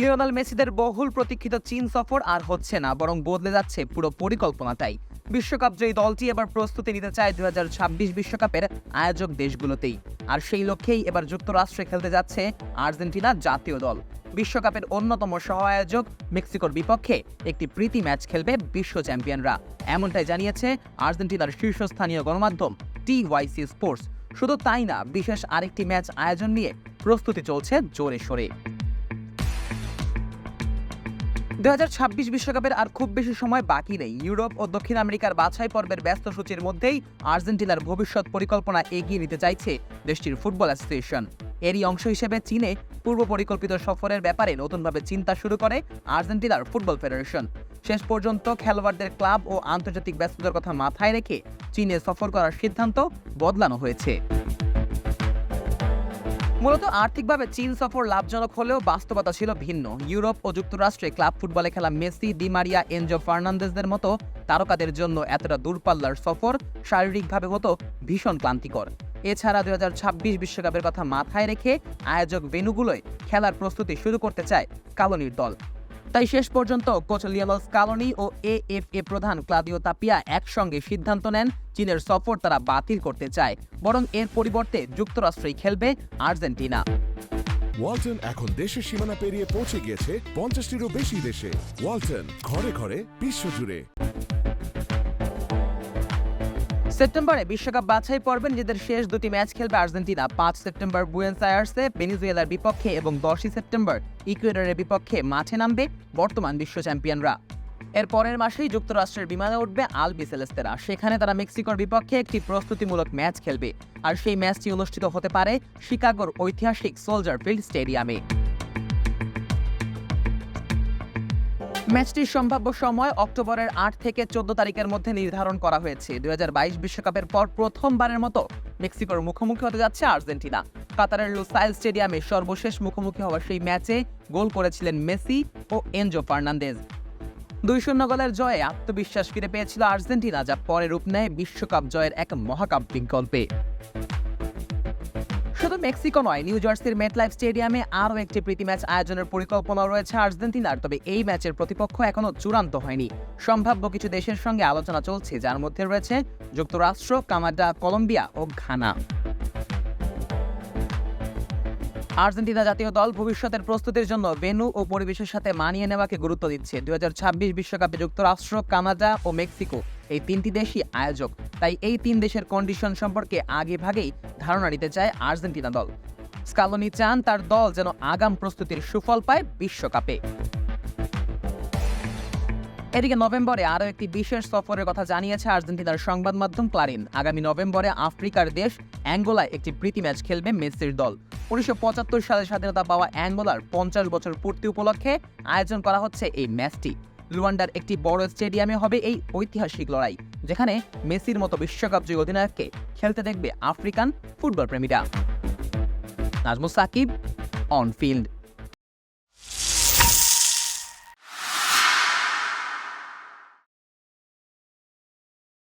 Lionel মেসিদের বহুল প্রতীক্ষিত চীন সফর আর হচ্ছে না, বরং বদলে যাচ্ছে পুরো পরিকল্পনাটাই। বিশ্বকাপ জয়ী দলটি এবার প্রস্তুতি নিতে চায় দু বিশ্বকাপের আয়োজক দেশগুলোতেই। আর সেই লক্ষ্যেই এবার যুক্তরাষ্ট্রে খেলতে যাচ্ছে আর্জেন্টিনা জাতীয় দল। বিশ্বকাপের অন্যতম সহ আয়োজক মেক্সিকোর বিপক্ষে একটি প্রীতি ম্যাচ খেলবে বিশ্ব চ্যাম্পিয়নরা। এমনটাই জানিয়েছে আর্জেন্টিনার শীর্ষস্থানীয় গণমাধ্যম টি ওয়াইসি স্পোর্টস। শুধু তাই না, বিশেষ আরেকটি ম্যাচ আয়োজন নিয়ে প্রস্তুতি চলছে জোরে সোরে। দু বিশ্বকাপের আর খুব বেশি সময় বাকি নেই। ইউরোপ ও দক্ষিণ আমেরিকার বাছাই পর্বের ব্যস্ত সূচির মধ্যেই আর্জেন্টিনার ভবিষ্যৎ পরিকল্পনা এগিয়ে নিতে চাইছে দেশটির ফুটবল অ্যাসোসিয়েশন। এরই অংশ হিসেবে চীনে পূর্ব পরিকল্পিত সফরের ব্যাপারে নতুনভাবে চিন্তা শুরু করে আর্জেন্টিনার ফুটবল ফেডারেশন। শেষ পর্যন্ত খেলোয়াড়দের ক্লাব ও আন্তর্জাতিক ব্যস্ততার কথা মাথায় রেখে চীনে সফর করার সিদ্ধান্ত বদলানো হয়েছে। মূলত আর্থিকভাবে চীন সফর লাভজনক হলেও বাস্তবতা ছিল ভিন্ন। ইউরোপ ও যুক্তরাষ্ট্রে ক্লাব ফুটবলে খেলা মেসি ডিমারিয়া এনজো ফার্নান্দেজদের মতো তারকাদের জন্য এতটা দূরপাল্লার সফর শারীরিকভাবে হতো ভীষণ ক্লান্তিকর। এছাড়া দুই হাজার ছাব্বিশ বিশ্বকাপের কথা মাথায় রেখে আয়োজক ভেনুগুলোয় খেলার প্রস্তুতি শুরু করতে চায় কালনির দল। তাই শেষ পর্যন্ত কোচ লিয়ালস কালনি ও এ প্রধান ক্লাদিও তাপিয়া একসঙ্গে সিদ্ধান্ত নেন চীনের সফর তারা বাতিল করতে চায়, বরং এর পরিবর্তে যুক্তরাষ্ট্রেই খেলবে আর্জেন্টিনা। ওয়ালটন এখন দেশের সীমানা পেরিয়ে পৌঁছে গিয়েছে পঞ্চাশটিরও বেশি দেশে। ওয়ালটন ঘরে ঘরে বিশ্বজুড়ে। সেপ্টেম্বরে বিশ্বকাপ বাছাই পর্বে নিজেদের শেষ দুটি ম্যাচ খেলবে আর্জেন্টিনা। পাঁচ সেপ্টেম্বর বুয়েন্স আয়ার্সে, ভেনিজুয়েলার বিপক্ষে এবং দশই সেপ্টেম্বর ইকুয়েডরের বিপক্ষে মাঠে নামবে বর্তমান বিশ্ব চ্যাম্পিয়নরা। এর পরের মাসেই যুক্তরাষ্ট্রের বিমানে উঠবে আল সেলেস্তেরা। সেখানে তারা মেক্সিকোর বিপক্ষে একটি প্রস্তুতিমূলক ম্যাচ খেলবে। আর সেই ম্যাচটি অনুষ্ঠিত হতে পারে শিকাগোর ঐতিহাসিক সোলজার ফিল্ড স্টেডিয়ামে। ম্যাচটির সম্ভাব্য সময় অক্টোবরের আট থেকে চোদ্দ তারিখের মধ্যে নির্ধারণ করা হয়েছে। দুই বিশ্বকাপের পর প্রথমবারের মতো মেক্সিকোর মুখোমুখি হতে যাচ্ছে আর্জেন্টিনা। কাতারের লুসাইল স্টেডিয়ামে সর্বশেষ মুখোমুখি হওয়া সেই ম্যাচে গোল করেছিলেন মেসি ও এনজো ফার্নান্দেজ। দুই শূন্য গোলের জয়ে আত্মবিশ্বাস ফিরে পেয়েছিল আর্জেন্টিনা, যা পরে রূপ নেয় বিশ্বকাপ জয়ের এক মহাকাব্যিক গল্পে। শুধু মেক্সিকো নয়, নিউ জার্সির মেটলাইফ স্টেডিয়ামে আরও একটি প্রীতি ম্যাচ আয়োজনের পরিকল্পনা রয়েছে আর্জেন্টিনার, তবে এই ম্যাচের প্রতিপক্ষ এখনও চূড়ান্ত হয়নি। সম্ভাব্য কিছু দেশের সঙ্গে আলোচনা চলছে, যার মধ্যে রয়েছে যুক্তরাষ্ট্র, কানাডা, কলম্বিয়া ও ঘানা। আর্জেন্টিনা জাতীয় দল ভবিষ্যতের প্রস্তুতির জন্য ভেন্যু ও পরিবেশের সাথে মানিয়ে নেওয়াকে গুরুত্ব দিচ্ছে। দুই বিশ্বকাপে যুক্তরাষ্ট্র, কানাডা ও মেক্সিকো এই তিনটি দেশই আয়োজক। তাই এই তিন দেশের কন্ডিশন সম্পর্কে আগে ভাগেই ধারণা নিতে চায় আর্জেন্টিনা দল। স্কালোনি চান তার দল যেন আগাম প্রস্তুতির সুফল পায় বিশ্বকাপে। এদিকে নভেম্বরে আরও একটি বিশেষ সফরের কথা জানিয়েছে আর্জেন্টিনার সংবাদ মাধ্যম ক্লারিন। আগামী নভেম্বরে আফ্রিকার দেশ অ্যাঙ্গোলায় একটি প্রীতি ম্যাচ খেলবে মেসির দল। উনিশশো পঁচাত্তর সালে স্বাধীনতা পাওয়া অ্যাঙ্গোলার পঞ্চাশ বছর পূর্তি উপলক্ষে আয়োজন করা হচ্ছে এই ম্যাচটি। লুয়ান্ডার একটি বড় স্টেডিয়ামে হবে এই ঐতিহাসিক লড়াই, যেখানে মেসির মতো বিশ্বকাপ জয়ী অধিনায়ককে খেলতে দেখবে African football প্রেমীরা। Najmul Shakib on field